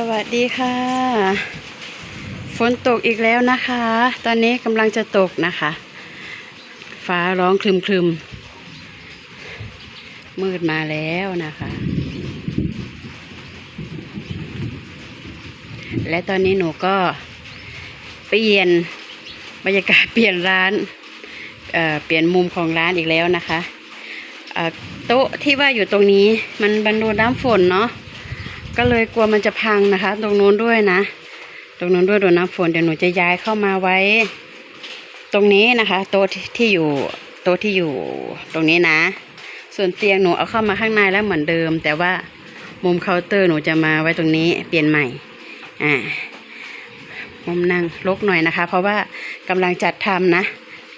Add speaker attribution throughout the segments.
Speaker 1: สวัสดีค่ะ ฝนตกอีกแล้วนะคะ ตอนนี้กำลังจะตกนะคะ ฟ้าร้องคลึมคลึมมืดมาแล้วนะคะ และตอนนี้หนูก็เปลี่ยนบรรยากาศเปลี่ยนร้านเเปลี่ยนมุมของร้านอีกแล้วนะคะโต๊ะที่ว่าอยู่ตรงนี้มันบรรโดนน้ำฝนเนาะ ก็เลยกลัวมันจะพังนะคะ ตรงนู้นด้วยนะ ตรงนู้นด้วยโดนน้ำฝนเดี๋ยวหนูจะย้ายเข้ามาไว้ ตรงนี้นะคะ โต๊ะที่ที่อยู่โต๊ะที่อยู่ตรงนี้นะ ส่วนเตียงหนูเอาเข้ามาข้างในแล้วเหมือนเดิม แต่ว่ามุมเคาน์เตอร์หนูจะมาไว้ตรงนี้เปลี่ยนใหม่อ่ามุมนั่งลกหน่อยนะคะ เพราะว่ากำลังจัดทำนะ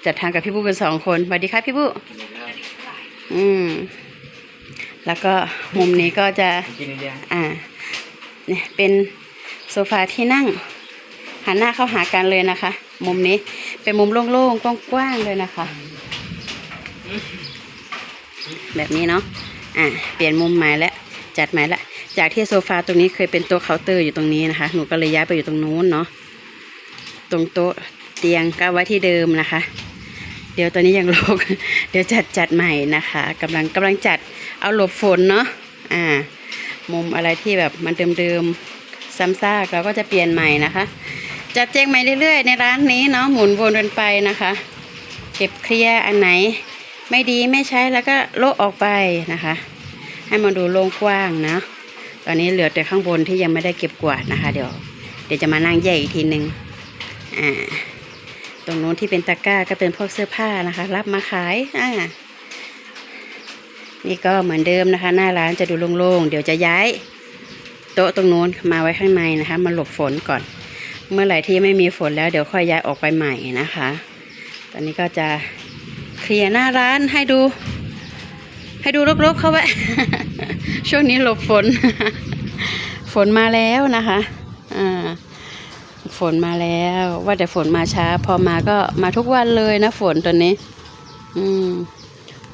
Speaker 1: จัดทำกับพี่บุ้กันสองคนสวัสดีครับพี่บุ้อืมแล้วก็มุมนี้ก็จะ
Speaker 2: กินเดียว
Speaker 1: อ่า เนี่ยเป็นโซฟาที่นั่งหันหน้าเข้าหากันเลยนะคะ มุมนี้เป็นมุมโล่งๆกว้างๆเลยนะคะ แบบนี้เนาะอ่าเปลี่ยนมุมใหม่แล้วจัดใหม่ละจากที่โซฟาตรงนี้เคยเป็นโต๊ะเคาน์เตอร์อยู่ตรงนี้นะคะ หนูก็เลยย้ายไปอยู่ตรงนู้นเนาะตรงโต๊ะเตียงก็ไว้ที่เดิมนะคะ เดี๋ยวตอนนี้ยังโลกเดี๋ยวจัดจัดใหม่นะคะกำลังกำลังจัดเอาหลบฝนเนาะอ่า มุมอะไรที่แบบมันเดิมๆซ้ำซากเราก็จะเปลี่ยนใหม่นะคะ จัดแจงใหม่เรื่อยๆ ในร้านนี้เนาะหมุนวนกันไปนะคะ เก็บเคลียร์อันไหน ไม่ดีไม่ใช้แล้วก็โละออกไปนะคะ ให้มันดูโล่งกว้างนะ ตอนนี้เหลือแต่ข้างบนที่ยังไม่ได้เก็บกวาดนะคะ เดี๋ยวเดี๋ยวจะมานั่งแยกอีกทีนึงอ่าตรงโน้นที่เป็นตะกร้าก็เป็นพวกเสื้อผ้านะคะ รับมาขายอ่า นี่ก็เหมือนเดิมนะคะ หน้าร้านจะดูโล่งๆ เดี๋ยวจะย้าย โต๊ะตรงโน้นมาไว้ข้างในนะคะ มาหลบฝนก่อน เมื่อไหร่ที่ไม่มีฝนแล้วเดี๋ยวค่อยย้ายออกไปใหม่นะคะ ตอนนี้ก็จะเคลียร์หน้าร้านให้ดู ให้ดูรกๆเขาไว้ช่วงนี้หลบฝน ฝนมาแล้วนะคะอ่าฝนมาแล้วว่าแต่ฝนมาช้า พอมาก็มาทุกวันเลยนะฝนตอนนี้ อืม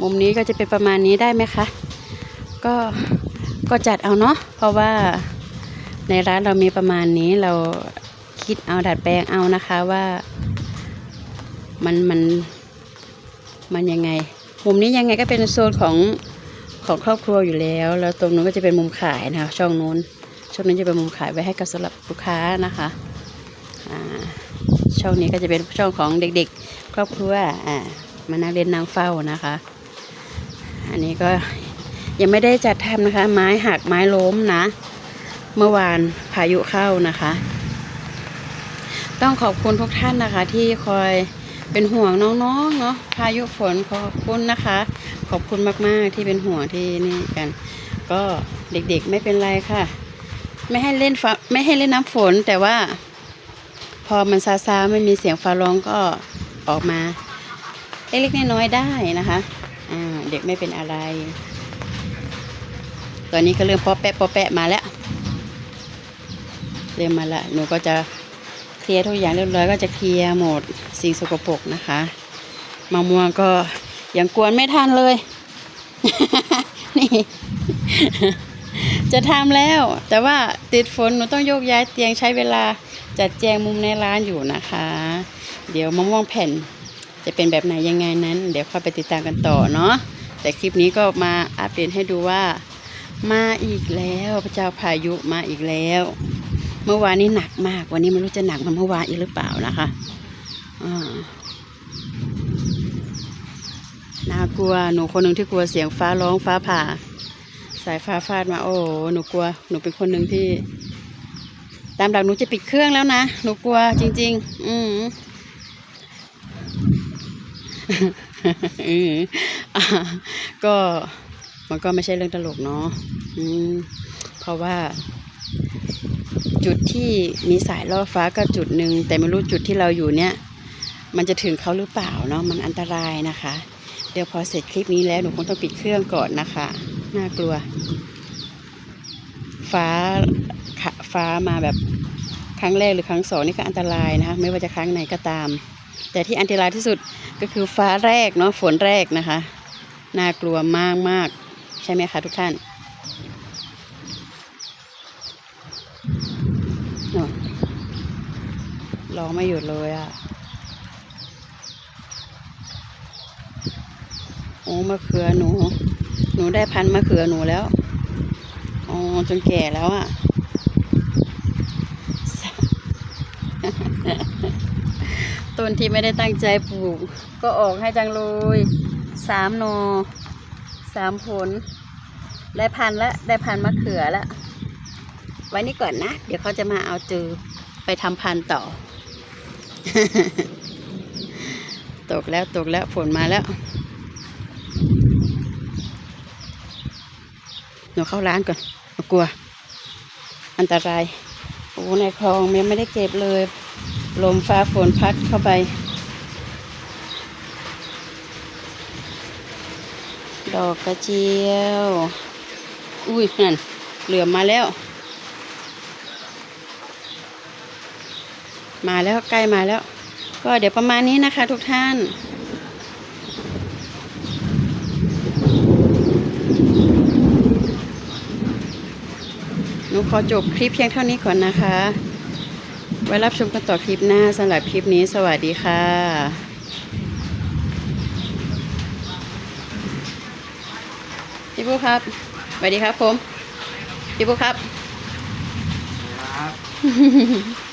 Speaker 1: มุมนี้ก็จะเป็นประมาณนี้ได้ไหมคะ ก็ก็จัดเอาเนาะเพราะว่าในร้านเรามีประมาณนี้เราคิดเอาดัดแปลงเอานะคะว่า มันมันมันยังไง มุมนี้ยังไงก็เป็นโซนของของครอบครัวอยู่แล้ว แล้วตรงนู้นก็จะเป็นมุมขายนะคะช่องนู้นช่องนี้จะเป็นมุมขายไว้ให้กับสำหรับลูกค้านะคะช่องนี้ก็จะเป็นช่องของเด็กๆ ครอบครัวอ่ามานั่งเล่นนางเฝ้านะคะ อันนี้ก็ยังไม่ได้จัดทำนะคะ ไม้หักไม้ล้มนะ เมื่อวานพายุเข้านะคะ ต้องขอบคุณทุกท่านนะคะ ที่คอยเป็นห่วงน้องๆเนาะพายุฝนขอบคุณนะคะ ขอบคุณมากๆที่เป็นห่วงที่นี่กัน ก็เด็กๆไม่เป็นไรค่ะ ไม่ให้เล่นฟ้าไม่ให้เล่นน้ำฝนแต่ว่า พอมันซาซาไม่มีเสียงฟ้าร้องก็ออกมาเล็กๆน้อยๆได้นะคะ เด็กไม่เป็นอะไร ตอนนี้ก็เริ่มปอแปะปอแปะมาแล้ว เริ่มมาละหนูก็จะเคลียร์ทุกอย่างเรียบร้อยก็จะเคลียร์หมดสิ่งสกปรกนะคะมะม่วงก็ยังกวนไม่ทันเลย นี่ จะทำแล้ว แต่ว่าติดฝนหนูต้องโยกย้ายเตียงใช้เวลาจัดแจงมุมในร้านอยู่นะคะ เดี๋ยวมะม่วงแผ่น จะเป็นแบบไหนยังไงนั้น เดี๋ยวค่อยไปติดตามกันต่อเนาะแต่คลิปนี้ก็มาอัปเดตให้ดูว่า มาอีกแล้วพระเจ้าพายุมาอีกแล้ว เมื่อวานนี้หนักมาก วันนี้ไม่รู้จะหนักเหมันเมื่อวานอีกหรือเปล่านะคะน่ากลัวหนูคนหนึ่งที่กลัวเสียงฟ้าร้องฟ้าผ่า สายฟ้าฟาดมาโอ้หนูกลัวหนูเป็นคนหนึ่งที่ ตามหลักหนูจะปิดเครื่องแล้วนะหนูกลัวจริง ๆ อืมอืม ก็มันก็ไม่ใช่เรื่องตลกเนาะเพราะว่า จุดที่มีสายล่อฟ้าก็จุดหนึ่งแต่ไม่รู้จุดที่เราอยู่เนี่ย มันจะถึงเขาหรือเปล่าเนาะมันอันตรายนะคะ เดี๋ยวพอเสร็จคลิปนี้แล้วหนูคงต้องปิดเครื่องก่อนนะคะ น่ากลัว ฟ้าฟ้ามาแบบครั้งแรกหรือครั้งสองนี่ก็อันตรายนะคะ ไม่ว่าจะครั้งไหนก็ตาม แต่ที่อันตรายที่สุดก็คือฟ้าแรกเนาะฝนแรกนะคะ น่ากลัวมากมากๆใช่ไหมคะทุกท่านร้องไม่หยุดเลยอะ่ะโอ้มะเขือหนู หนูได้พันมะเขือหนูแล้วอ๋อจนแก่แล้วอะ่ะ ต้นที่ไม่ได้ตั้งใจปลูก ก็ออกให้จังเลยสามหนอสามผล ได้พันล้วได้พันมะเขือแล้วไว้นี่ก่อนนะ เดี๋ยวเขาจะมาเอาจือไปทำพันต่อ ตกแล้วตกแล้วฝนมาแล้ว หนูเข้าร้านก่อนหนูกลัว อันตราย โอ้ในคลองยังไม่ได้เก็บเลย ลมฟ้าฝนพัดเข้าไป ดอกกระเจียว อุ้ยนั่นเหลือมาแล้ว มาแล้วใกล้มาแล้ว ก็เดี๋ยวประมาณนี้นะคะทุกท่านหนูขอจบคลิปเพียงเท่านี้ก่อนนะคะ ไว้รับชมกันต่อคลิปหน้าสำหรับคลิปนี้สวัสดีค่ะพี่บุ๊ครับสวัสดีครับผม พี่บุ๊ครับ
Speaker 2: ครับ